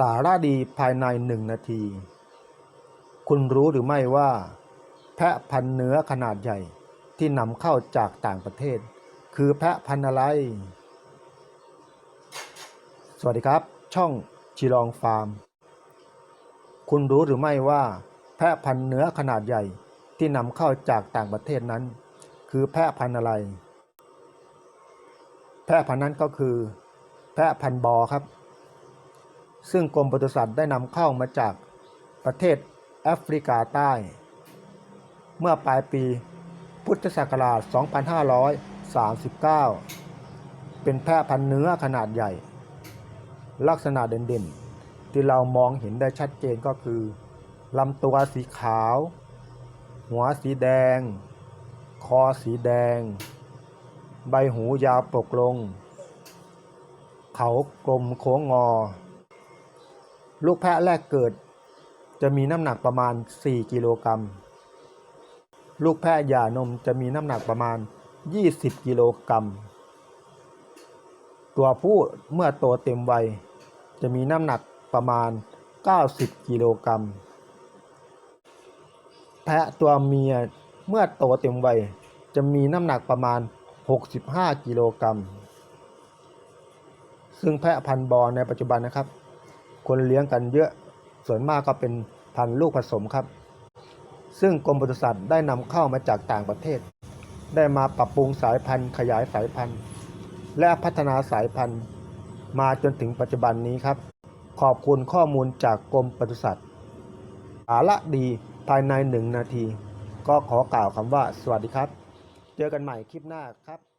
สาระดีภายในหนึ่งนาที คุณรู้หรือไม่ว่า แพะพันเนื้อขนาดใหญ่ที่นำเข้าจากต่างประเทศ คือแพะพันอะไร สวัสดีครับ ช่องชิลองฟาร์ม คุณรู้หรือไม่ว่า แพะพันเนื้อขนาดใหญ่ที่นำเข้าจากต่างประเทศนั้น คือแพะพันอะไร แพะพันนั้นก็คือ แพะพันบอครับ ซึ่งกรมปศุสัตว์ได้นำเข้ามาจากประเทศแอฟริกาใต้ เมื่อปลายปีพุทธศักราช 2539 เป็นแพะพันธุ์เนื้อขนาดใหญ่ ลักษณะเด่นๆ ที่เรามองเห็นได้ชัดเจนก็คือลำตัวสีขาว หัวสีแดง คอสีแดง ใบหูยาวปกลง เขากลมโค้งงอ ลูกแพะแรกเกิด จะมีน้ำหนักประมาณ 4 กิโลกรัม ลูกแพะหย่านมจะมีน้ำหนักประมาณ 20 กิโลกรัม ตัวผู้เมื่อโตเต็มวัย จะมีน้ำหนักประมาณ 90 กิโลกรัม แพะตัวเมียเมื่อโตเต็มวัย จะมีน้ำหนักประมาณ 65 กิโลกรัม ซึ่งแพะพันธุ์บอในปัจจุบันนะครับ คนเลี้ยงกันเยอะ ส่วนมากก็เป็นพันธุ์ลูกผสมครับ ซึ่งกรมปศุสัตว์ได้นำเข้ามาจากต่างประเทศ ได้มาปรับปรุงสายพันธุ์ ขยายสายพันธุ์ และพัฒนาสายพันธุ์ มาจนถึงปัจจุบันนี้ครับ ขอบคุณข้อมูลจากกรมปศุสัตว์สาระดีภายในหนึ่งนาที ก็ขอกล่าวคำว่า สวัสดีครับ เจอกันใหม่คลิปหน้าครับ